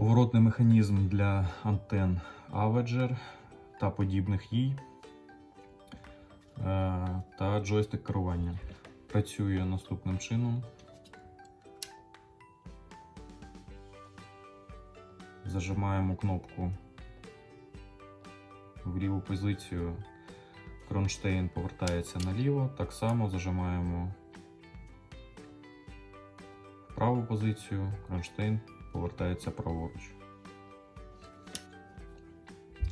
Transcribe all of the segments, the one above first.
Поворотний механізм для антен Avenger та подібних їй е, та джойстик керування. Працює наступним чином. Зажимаємо кнопку в ліву позицію. Кронштейн повертається наліво. Так само зажимаємо в праву позицію. Кронштейн повертається праворуч.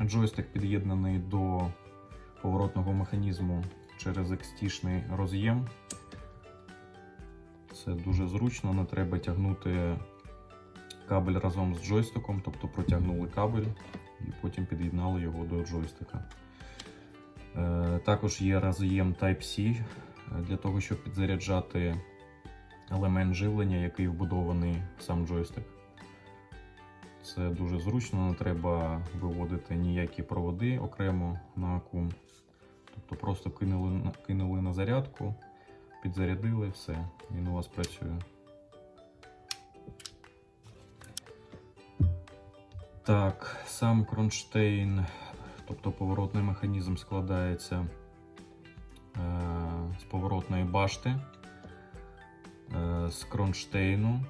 Джойстик під'єднаний до поворотного механізму через XT-шний роз'єм. Це дуже зручно, не треба тягнути кабель разом з джойстиком, тобто протягнули кабель і потім під'єднали його до джойстика. Е, Також є роз'єм Type-C для того, щоб підзаряджати елемент живлення, який вбудований в сам джойстик. Це дуже зручно, не треба виводити ніякі проводи окремо на акум. Тобто просто кинули, кинули на зарядку, підзарядили, все, він у вас працює. Так, сам кронштейн, тобто поворотний механізм складається е, з поворотної башти, е, з кронштейну,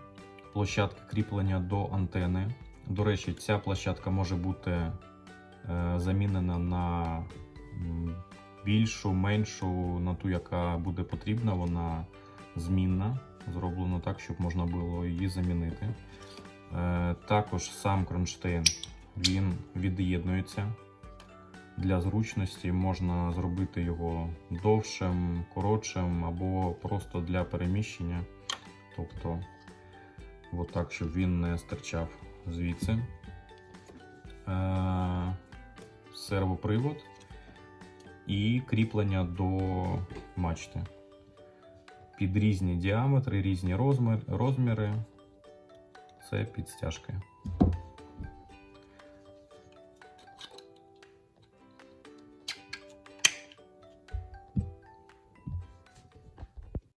площадки кріплення до антени. До речі, ця площадка може бути е, замінена на більшу, меншу, на ту, яка буде потрібна, вона змінна. Зроблено так, щоб можна було її замінити. Е, Також сам кронштейн він від'єднується. Для зручності можна зробити його довшим, коротшим або просто для переміщення. Тобто, отак, щоб він не стирчав звідси. Е, Сервопривод і кріплення до мачти. Під різні діаметри, різні розмір, розміри. Це під стяжки.